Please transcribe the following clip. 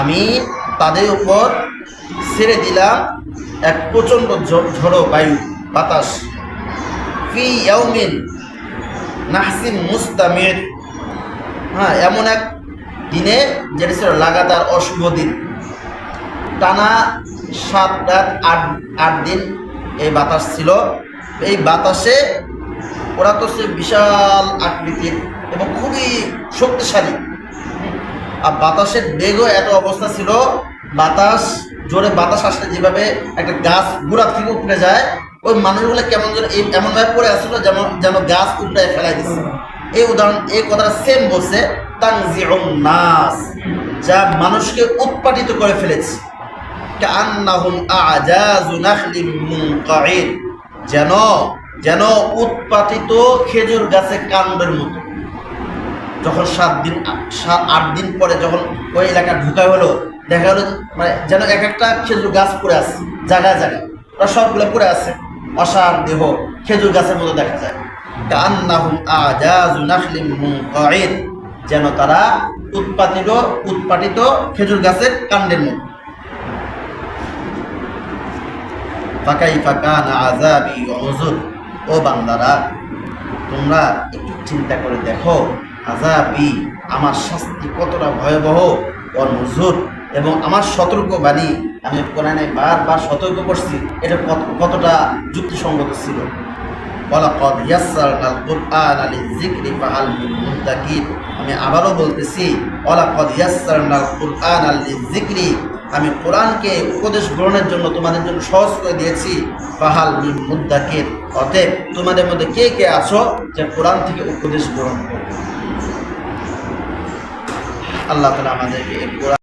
আমি তাদের উপর ছেড়ে দিলাম এক প্রচণ্ড ঝড়ো বায়ু, বাতাস। ফি ইয়াউমিন নাহসিন মুস্তামির। হ্যাঁ এমন এক দিনে যেটা ছিল লাগাতার অশুভ দিন। টানা সাত রাত আট আট দিন এই বাতাস ছিল। এই বাতাসে ওরা তো সে বিশাল আকৃতির এবং খুবই শক্তিশালী। আর বাতাসের বেগও এত অবস্থা ছিল, বাতাস, জোরে বাতাস আসলে যেভাবে একটা গাছ গুড়া থেকে উপড়ে যায়, ওই মানুষগুলো কেমন যেন এমনভাবে পড়ে আসছিল যেমন যেন গাছ উপড়ে ফেলাই দিচ্ছে এই উদাহরণ, এই কথাটা সেম বলছে নাস, যা মানুষকে উৎপাটিত করে ফেলেছে। যেন যেন উৎপাটিত খেজুর গাছে কাণ্ডের মতো। যখন সাত দিন সাত আট দিন পরে যখন ওই এলাকা ঢুকা হলো, দেখা হলো মানে যেন এক একটা খেজুর গাছ পড়ে আছে, জায়গায় জায়গায়। ওরা সবগুলো পড়ে আছে। অসার দেহ খেজুর গাছের মতো দেখা যায়। যেন তারা উৎপাদিত উৎপাটিত খেজুর গাছের কাণ্ডের মতো। ও বান্দারা, তোমরা একটু চিন্তা করে দেখো আজাবি আমার শাস্তি কতটা ভয়াবহ? ও নজুর এবং আমার সতর্ক বাণী, আমি কোরআনে বারবার সতর্ক করছি, এটা কতটা যুক্তিসঙ্গত ছিল? আমি আবারও বলতেছি আমি কোরআনকে উপদেশ গ্রহণের জন্য তোমাদের জন্য সহজ করে দিয়েছি, ফাহাল মিন মুদ্দাকির অতএব তোমাদের মধ্যে কে কে আছো যে কোরআন থেকে উপদেশ গ্রহণ করবে? আল্লাহ তালা আমাদেরকে